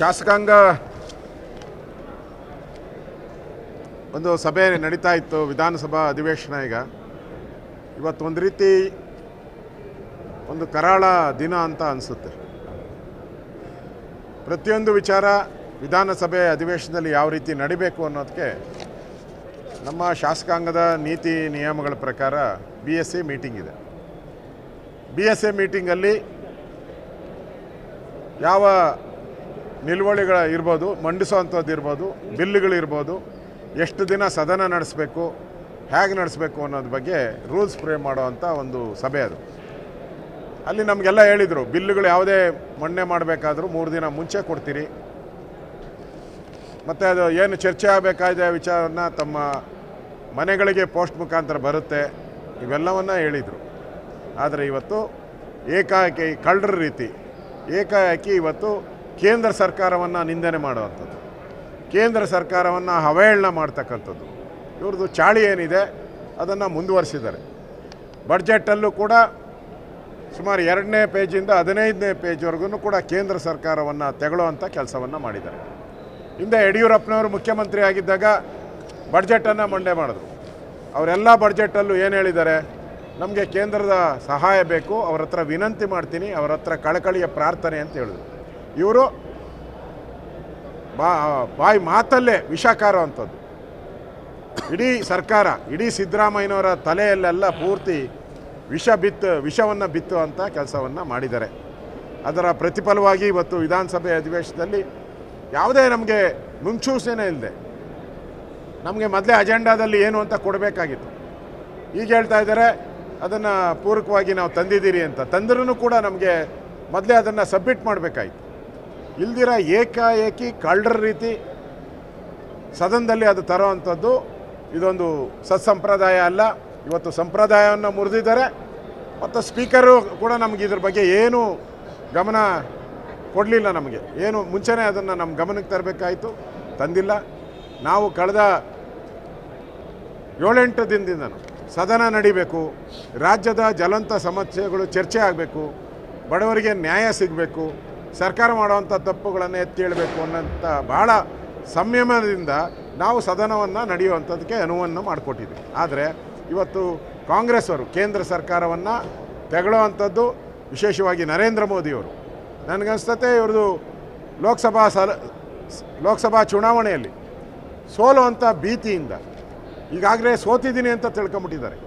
ಶಾಸಕಾಂಗ ಒಂದು ಸಭೆ ನಡೀತಾ ಇತ್ತು, ವಿಧಾನಸಭಾ ಅಧಿವೇಶನ ಈಗ. ಇವತ್ತು ಒಂದು ರೀತಿ ಒಂದು ಕರಾಳ ದಿನ ಅಂತ ಅನಿಸುತ್ತೆ. ಪ್ರತಿಯೊಂದು ವಿಚಾರ ವಿಧಾನಸಭೆ ಅಧಿವೇಶನದಲ್ಲಿ ಯಾವ ರೀತಿ ನಡಿಬೇಕು ಅನ್ನೋದಕ್ಕೆ ನಮ್ಮ ಶಾಸಕಾಂಗದ ನೀತಿ ನಿಯಮಗಳ ಪ್ರಕಾರ ಬಿ ಎಸ್ ಎ ಮೀಟಿಂಗ್ ಇದೆ. ಬಿ ಎಸ್ ಎ ಮೀಟಿಂಗಲ್ಲಿ ಯಾವ ನಿಲುವಳಿಗಳ ಇರ್ಬೋದು ಮಂಡಿಸೋವಂಥದ್ದು ಇರ್ಬೋದು ಬಿಲ್ಲುಗಳಿರ್ಬೋದು ಎಷ್ಟು ದಿನ ಸದನ ನಡೆಸಬೇಕು, ಹೇಗೆ ನಡೆಸಬೇಕು ಅನ್ನೋದ್ರ ಬಗ್ಗೆ ರೂಲ್ಸ್ ಫ್ರೇಮ್ ಮಾಡೋವಂಥ ಒಂದು ಸಭೆ ಅದು. ಅಲ್ಲಿ ನಮಗೆಲ್ಲ ಹೇಳಿದರು ಬಿಲ್ಲುಗಳು ಯಾವುದೇ ಮಣ್ಣೆ ಮಾಡಬೇಕಾದ್ರೂ ಮೂರು ದಿನ ಮುಂಚೆ ಕೊಡ್ತೀರಿ. ಮತ್ತು ಅದು ಏನು ಚರ್ಚೆ ಆಗಬೇಕಾದ ವಿಚಾರವನ್ನು ತಮ್ಮ ಮನೆಗಳಿಗೆ ಪೋಸ್ಟ್ ಮುಖಾಂತರ ಬರುತ್ತೆ, ಇವೆಲ್ಲವನ್ನು ಹೇಳಿದರು. ಆದರೆ ಇವತ್ತು ಏಕಾಏಕಿ, ಕಳ್ಳರ ರೀತಿ, ಏಕಾಏಕಿ ಇವತ್ತು ಕೇಂದ್ರ ಸರ್ಕಾರವನ್ನು ನಿಂದನೆ ಮಾಡುವಂಥದ್ದು. ಕೇಂದ್ರ ಸರ್ಕಾರವನ್ನು ಅವಹೇಳನ ಮಾಡ್ತಕ್ಕಂಥದ್ದು. ಇವ್ರದ್ದು ಚಾಳಿ ಏನಿದೆ, ಅದನ್ನು ಮುಂದುವರಿಸಿದ್ದಾರೆ. ಬಡ್ಜೆಟಲ್ಲೂ ಕೂಡ ಸುಮಾರು ಎರಡನೇ ಪೇಜಿಂದ ಹದಿನೈದನೇ ಪೇಜ್ವರೆಗೂ ಕೂಡ ಕೇಂದ್ರ ಸರ್ಕಾರವನ್ನು ತೆಗೊಳ್ಳುವಂಥ ಕೆಲಸವನ್ನು ಮಾಡಿದ್ದಾರೆ. ಹಿಂದೆ ಯಡಿಯೂರಪ್ಪನವರು ಮುಖ್ಯಮಂತ್ರಿ ಆಗಿದ್ದಾಗ ಬಡ್ಜೆಟನ್ನು ಮಂಡನೆ ಮಾಡಿದ್ರು. ಅವರೆಲ್ಲ ಬಡ್ಜೆಟಲ್ಲೂ ಏನು ಹೇಳಿದ್ದಾರೆ, ನಮಗೆ ಕೇಂದ್ರದ ಸಹಾಯ ಬೇಕು, ಅವರ ಹತ್ರ ವಿನಂತಿ ಮಾಡ್ತೀನಿ, ಅವರ ಹತ್ರ ಕಳಕಳಿಯ ಪ್ರಾರ್ಥನೆ ಅಂತ ಹೇಳಿದ್ರು. ಇವರು ಬಾ ಬಾಯಿ ಮಾತಲ್ಲೇ ವಿಷಕಾರ ಅಂಥದ್ದು ಇಡೀ ಸರ್ಕಾರ, ಇಡೀ ಸಿದ್ದರಾಮಯ್ಯನವರ ತಲೆಯಲ್ಲೆಲ್ಲ ಪೂರ್ತಿ ವಿಷ ಬಿತ್ತು, ವಿಷವನ್ನು ಬಿತ್ತು ಅಂತ ಕೆಲಸವನ್ನು ಮಾಡಿದ್ದಾರೆ. ಅದರ ಪ್ರತಿಫಲವಾಗಿ ಇವತ್ತು ವಿಧಾನಸಭೆ ಅಧಿವೇಶನದಲ್ಲಿ ಯಾವುದೇ ನಮಗೆ ಮುನ್ಸೂಚನೆ ಇಲ್ಲದೆ ನಮಗೆ ಮೊದಲೇ ಅಜೆಂಡಾದಲ್ಲಿ ಏನು ಅಂತ ಕೊಡಬೇಕಾಗಿತ್ತು. ಈಗ ಹೇಳ್ತಾ ಇದ್ದಾರೆ, ಅದನ್ನು ಪೂರಕವಾಗಿ ನಾವು ತಂದಿದ್ದೀರಿ ಅಂತ. ತಂದ್ರೂ ಕೂಡ ನಮಗೆ ಮೊದಲೇ ಅದನ್ನು ಸಬ್ಮಿಟ್ ಮಾಡಬೇಕಾಯ್ತು. ಇಲ್ದಿರ ಏಕಾಏಕಿ ಕಳ್ಳರ ರೀತಿ ಸದನದಲ್ಲಿ ಅದು ತರೋವಂಥದ್ದು. ಇದೊಂದು ಸತ್ಸಂಪ್ರದಾಯ ಅಲ್ಲ. ಇವತ್ತು ಸಂಪ್ರದಾಯವನ್ನು ಮುರಿದಿದ್ದಾರೆ. ಮತ್ತು ಸ್ಪೀಕರು ಕೂಡ ನಮಗೆ ಇದ್ರ ಬಗ್ಗೆ ಏನೂ ಗಮನ ಕೊಡಲಿಲ್ಲ ನಮಗೆ. ಏನು ಮುಂಚೆನೇ ಅದನ್ನು ನಮ್ಮ ಗಮನಕ್ಕೆ ತರಬೇಕಾಯಿತು. ತಂದಿಲ್ಲ. ನಾವು ಕಳೆದ ಏಳೆಂಟು ದಿನದಿಂದ ಸದನ ನಡಿಬೇಕು. ರಾಜ್ಯದ ಜ್ವಲಂತ ಸಮಸ್ಯೆಗಳು ಚರ್ಚೆ ಆಗಬೇಕು. ಬಡವರಿಗೆ ನ್ಯಾಯ ಸಿಗಬೇಕು. ಸರ್ಕಾರ ಮಾಡುವಂಥ ತಪ್ಪುಗಳನ್ನು ಎತ್ತಿ ಹೇಳಬೇಕು ಅನ್ನೋಂಥ ಭಾಳ ಸಂಯಮದಿಂದ ನಾವು ಸದನವನ್ನು ನಡೆಯುವಂಥದ್ದಕ್ಕೆ ಅನುವನ್ನು ಮಾಡಿಕೊಟ್ಟಿದ್ದೀವಿ. ಆದರೆ ಇವತ್ತು ಕಾಂಗ್ರೆಸ್ ಅವರು ಕೇಂದ್ರ ಸರ್ಕಾರವನ್ನು ತೆಗೊಳ್ಳುವಂಥದ್ದು ವಿಶೇಷವಾಗಿ ನರೇಂದ್ರ ಮೋದಿಯವರು. ನನಗನ್ಸ್ತತೆ ಇವ್ರದ್ದು ಲೋಕಸಭಾ ಸಲ, ಲೋಕಸಭಾ ಚುನಾವಣೆಯಲ್ಲಿ ಸೋಲುವಂಥ ಭೀತಿಯಿಂದ ಈಗಾಗಲೇ ಸೋತಿದ್ದೀನಿ ಅಂತ ತಿಳ್ಕೊಂಬಿಟ್ಟಿದ್ದಾರೆ.